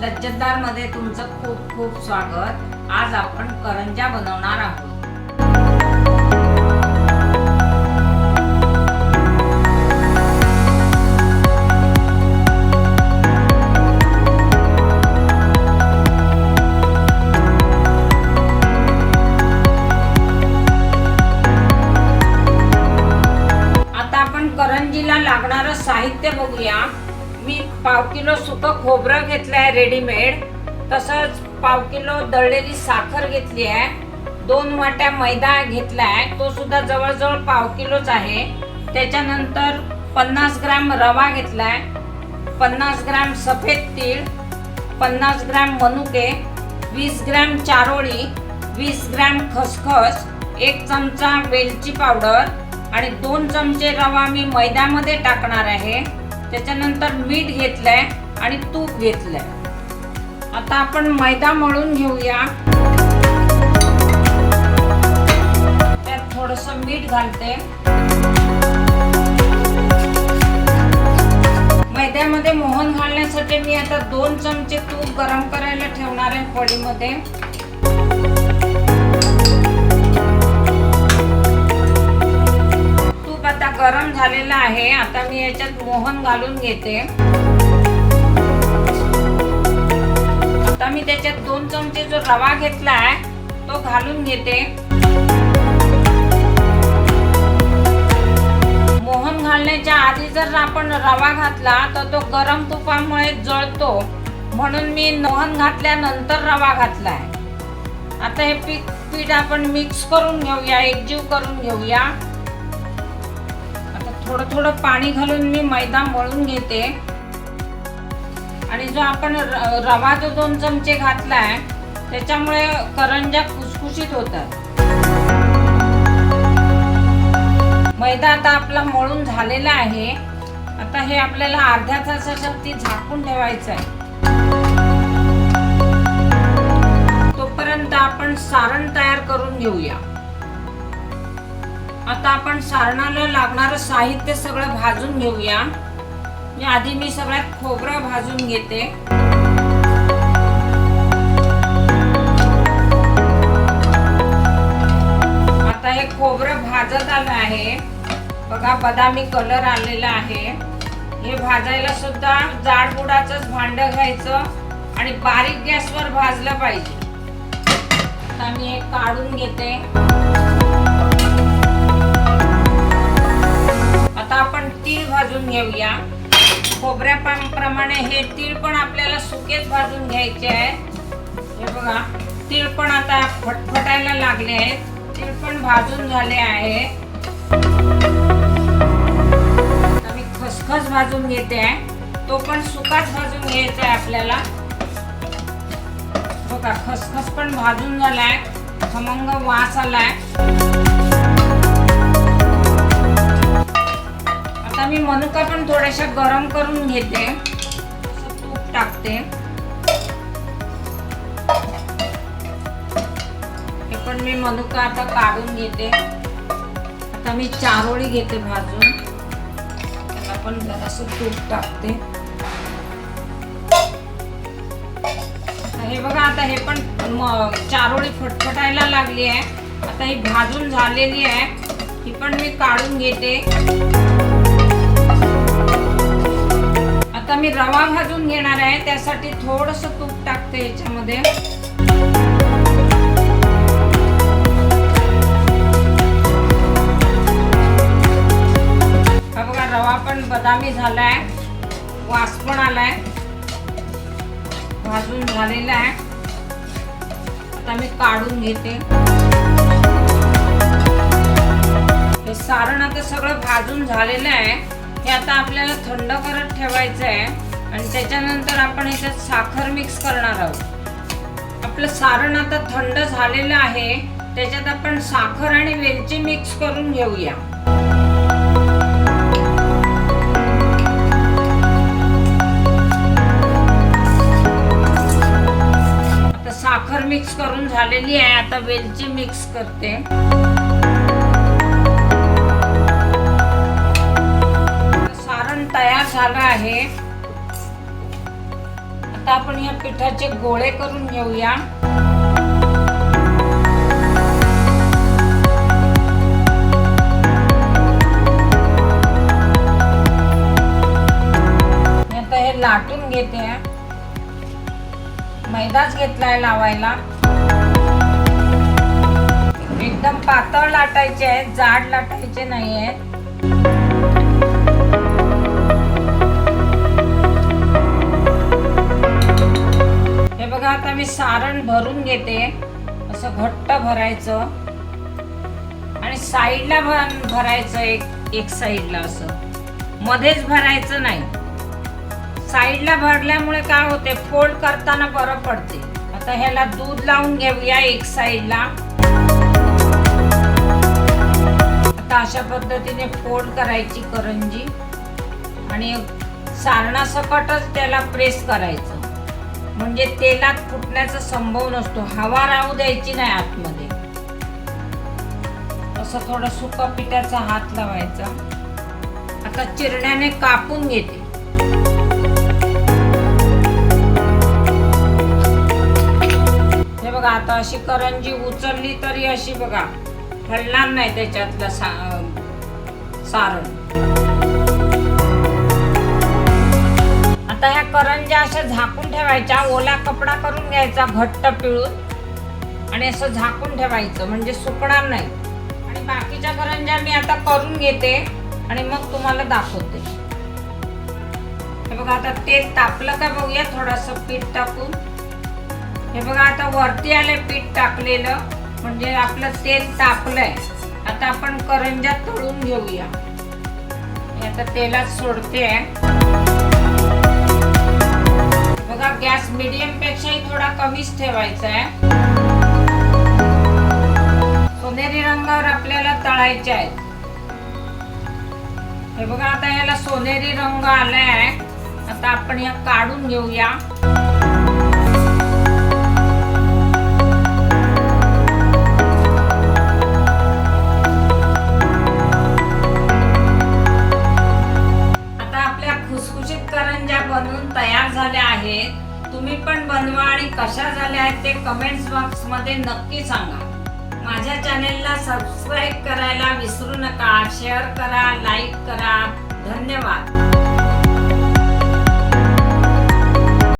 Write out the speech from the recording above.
लज्जतदारमध्ये तुमचं खूप खूप स्वागत. आज आपण करंजा बनवणार आहोत. आता आपण करंजीला लागणारं साहित्य बघूया. मी पाव किलो सुकं खोबरं घेतलं आहे रेडीमेड तसंच पाव किलो दळलेली साखर घेतली आहे. दोन वाट्या मैदा घेतला आहे तो सुद्धा जवळजवळ पाव किलोच आहे. त्याच्यानंतर पन्नास ग्रॅम रवा घेतला आहे पन्नास ग्रॅम सफेद तीळ. पन्नास ग्रॅम मनुके. वीस ग्रॅम चारोळी. वीस ग्रॅम खसखस. एक चमचा वेलची पावडर. आणि दोन चमचे रवा मी मैद्यामध्ये टाकणार आहे. त्याच्यानंतर मीठ घेतलंय आणि तूप घेतलंय. आता आपण मैदा मळून घेऊया. त्यात थोडस मीठ घालते. मैद्यामध्ये मोहन घालण्यासाठी मी आता दोन चमचे तूप गरम करायला ठेवणार आहे पडीमध्ये आता झालेलं आहे. आता मी याच्यात मोहन घालून घेते. आता मी त्याच्यात दोन चमचे जो रवा घेतला आहे तो घालून घेते. मोहन घालण्याच्या आधी जर आपण रवा घातला तर तो गरम तुपामुळे जळतो. म्हणून मी मोहन घातल्यानंतर रवा घातलाय. आता हे पीठ पीठ आपण मिक्स करून घेऊया एकजीव करून घेऊया. थोडं थोडं पाणी घालून मी मैदा मळून घेते. आणि जो आपण रवा जो दोन चमचे घातलाय त्याच्यामुळे करंजा खुसखुशीत होतात. मैदा आता आपला मळून झालेला आहे. आता हे आपल्याला अर्ध्या तासासाठी झाकून ठेवायचं आहे. तोपर्यंत आपण सारण तयार करून घेऊया. आता आपण सारणाला लागणारं साहित्य सगळं भाजून घेऊया. आधी मी सगळ्यात खोबरं भाजून घेते. आता हे खोबरं भाजत आलं आहे. बघा बदामी कलर आलेला आहे. हे भाजायला सुद्धा जाड भांड घ्यायचं आणि बारीक गॅसवर भाजलं पाहिजे. आता मी हे काढून घेते. भाजून घेऊया खोबऱ्याप्रमाणे हे तीळ पण आपल्याला सुकेच भाजून घ्यायचे आहेत. हे बघा तीळ पण आता फटफटायला लागले आहेत. तीळ पण भाजून झाले आहे. मी खसखस भाजून घेते. आहे तो पण सुकाच भाजून घ्यायचा आहे आपल्याला. बघा खसखस पण भाजून झालाय. खमंग वास आलाय. आता मी मनुका पण थोड्याशा गरम करून घेते. तूप टाकते. हे पण मी मनुका आता काढून घेते. आता मी चारोळी घेते भाजून. त्याला पण जरासं तूप टाकते. हे बघा आता हे पण चारोळी फटफटायला लागली आहे. आता ही भाजून झालेली आहे. ही पण मी काढून घेते. आता मी रवा भाजून घेणार आहे. त्यासाठी थोडस तूप टाकते याच्यामध्ये. हा बघा रवा पण बदामी झालाय. वास पण आलाय. भाजून झालेला आहे. आता मी काढून घेते. हे सारण आता सगळं भाजून झालेलं आहे. हे आता आपल्याला थंड करत ठेवायचं आहे आणि त्याच्यानंतर आपण याच्यात साखर मिक्स करणार आहोत. आपलं सारण आता थंड झालेलं आहे. त्याच्यात आपण साखर आणि वेलची मिक्स करून घेऊया. आता साखर मिक्स करून झालेली आहे. आता वेलची मिक्स करते. तयार झाला आहे. आता आपण या पिठाचे गोळे करून घेऊया. आता हे लाटून घेते. मैदाच घेतलाय लावायला. एकदम पातळ लाटायचे आहेत जाड लाटायचे नाही आहेत बघा आता मी सारण भरून घेते. असं घट्ट भरायचं. आणि साईडला भर भरायचं एक एक साईडला असं. मध्येच भरायचं नाही. साईडला भरल्यामुळे काय होते फोल्ड करताना बरं पडते. आता ह्याला दूध लावून घेऊया एक साईडला. आता अशा पद्धतीने फोल्ड करायची करंजी. आणि सारणासकटच त्याला प्रेस करायचं. म्हणजे तेलात फुटण्याचा संभव नसतो. हवा राहू द्यायची नाही आतमध्ये. असं थोडं सुका पिठाचा हात लावायचा. आता चिरण्याने कापून घेते. हे बघा आता अशी करंजी उचलली तरी अशी बघा हलणार नाही त्याच्यातलं सा सारण. आता ह्या करंज्या अशा झाकून ठेवायच्या ओला कपडा करून घ्यायचा घट्ट पिळून. आणि असं झाकून ठेवायचं म्हणजे सुकणार नाही. आणि बाकीच्या करंज्या मी आता करून घेते आणि मग तुम्हाला दाखवते. हे बघा आता तेल तापलं का बघूया थोडंसं पीठ टाकून. हे बघा आता वरती आले पीठ टाकलेलं म्हणजे आपलं तेल तापलंय. आता आपण करंज्या तळून घेऊया. आता तेलात सोडते बघा गॅस मीडियम पेक्षाही थोडा कमीच ठेवायचा आहे. सोनेरी रंगावर आपल्याला तळायचे आहेत. हे बघा आता याला सोनेरी रंग आलाय. आता आपण या काढून घेऊया. पण बनवा आणि कशा झाल्या आहेत ते कमेंट्स बॉक्समध्ये नक्की सांगा. माझ्या चॅनेलला सबस्क्राईब करायला विसरू नका. शेअर करा लाईक करा. धन्यवाद.